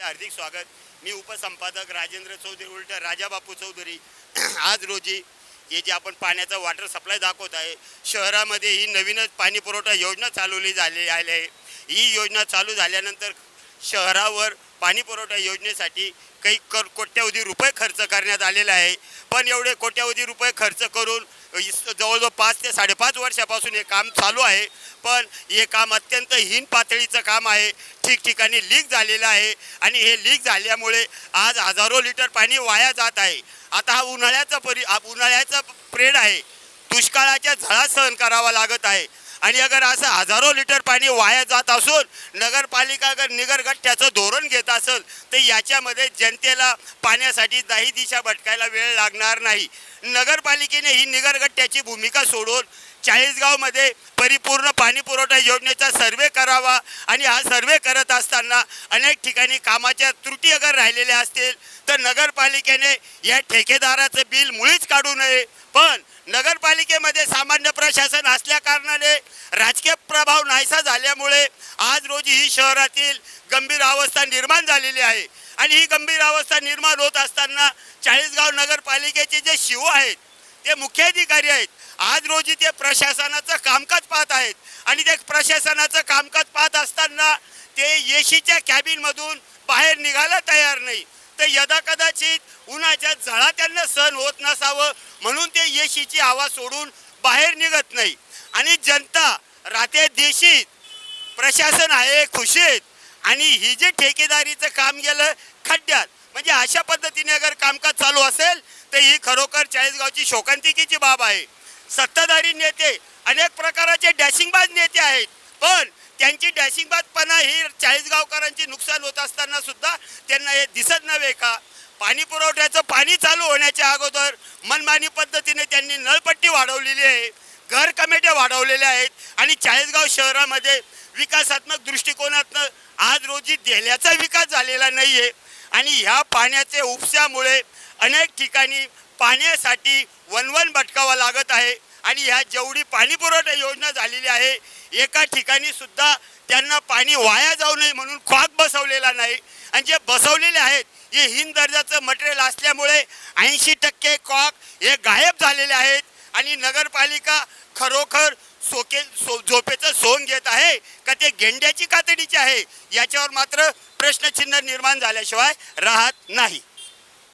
हार्दिक स्वागत. मी उपसंपादक राजेंद्र चौधरी उलट राजाबापू चौधरी. आज रोजी हे जे आपण पाण्याचा वॉटर सप्लाय दाखवत आहे शहरामध्ये ही नवीनच पाणी पुरवठा योजना चालवली झालेली आहे. ही योजना चालू झाल्यानंतर शहरावर पाणी पुरवठा योजनेसाठी काही कर कोट्यावधी रुपये खर्च करण्यात आलेला आहे. पण एवढे कोट्यावधी रुपये खर्च करून जवळजवळ पाच ते साडेपाच वर्षापासून हे काम चालू आहे. पण हे काम अत्यंत हीन पातळीचं काम आहे. ठिकठिकाणी लीक झालेलं आहे. आणि हे लीक झाल्यामुळे आज हजारो लिटर पाणी वाया जात आहे. आता हा उन्हाळ्याचा परि उन्हाळ्याचा प्रेड आहे. दुष्काळाच्या झळा सहन करावा लागत आहे. आणि अगर असं हजारो लिटर पाणी वाया जात असून नगरपालिका अगर निगरगट्ट्याचं धोरण घेत असेल तर याच्यामध्ये जनतेला पाण्यासाठी दाही दिशा भटकायला वेळ लागणार नाही. नगरपालिकेने ही निगरगट्ट्याची भूमिका सोडून चाळीसगावमध्ये परिपूर्ण पाणी पुरवठा योजनेचा सर्वे करावा आणि हा सर्वे करत असताना अनेक ठिकाणी कामाच्या त्रुटी अगर राहिलेल्या असतील तर नगरपालिकेने या ठेकेदाराचं बिल मुळीच काढू नये. पण नगरपालिकेमध्ये सामान्य प्रशासन असल्या कारणाने राजकीय प्रभाव नाहीसा झाल्यामुळे आज रोजी ही शहरातील गंभीर अवस्था निर्माण झालेली आहे. आणि ही गंभीर अवस्था निर्माण होत असताना चाळीसगाव नगरपालिकेचे जे शिव आहेत ते मुख्याधिकारी आहेत आज रोजी ते प्रशासनाचं कामकाज पाहत आहेत. आणि ते प्रशासनाचं कामकाज पाहत असताना ते येशीच्या कॅबिनमधून बाहेर निघायला तयार नाही. तर यदा कदाचित उन्हाच्या झळा त्यांना सहन होत नसावं म्हणून ते येशीची आवाज सोडून बाहेर निघत नाही. आणि जनता राहते देशीत. प्रशासन आहे खुशीत. आणि ही जे ठेकेदारीचं काम गेलं खड्ड्यात. म्हणजे अशा पद्धतीने अगर कामकाज चालू असेल तर ही खरोखर चाळीसगावची शोकांतिकेची बाब आहे. सत्ताधारी नेते अनेक प्रकाराचे डॅशिंगबाज नेते आहेत. पण त्यांची डॅशिंगबाजपणा ही चाळीसगावकरांची नुकसान होत असताना सुद्धा त्यांना हे दिसत नव्हे का? पाणी पुरवठ्याचं पाणी चालू होण्याच्या अगोदर मनमानी पद्धतीने त्यांनी नळपट्टी वाढवलेली आहे. घर कमेट्या वाढवलेल्या आहेत आणि चाळीसगाव शहरामध्ये विकासात्मक दृष्टिकोनातनं आज रोजी देल्याचा विकास झालेला नाही आहे आणि ह्या पाण्याचे उपशामुळे अनेक ठिकाणी पाण्यासाठी वनवन भटकावा लागत आहे. आणि ह्या जेवढी पाणी पुरवठा योजना झालेली आहे एका ठिकाणी सुद्धा त्यांना पाणी वाया जाऊ नये म्हणून क्वाक बसवलेला नाही. आणि जे बसवलेले आहेत हे हिंद दर्जाचं मटेरियल असल्यामुळे ऐंशी टक्के कॉक हे गायब झालेले आहेत. आणि नगरपालिका खरोखर सोके सो झोपेचं सोंग घेत आहे का ते गेंड्याची कातडीची आहे याच्यावर मात्र प्रश्नचिन्ह निर्माण झाल्याशिवाय राहत नाही.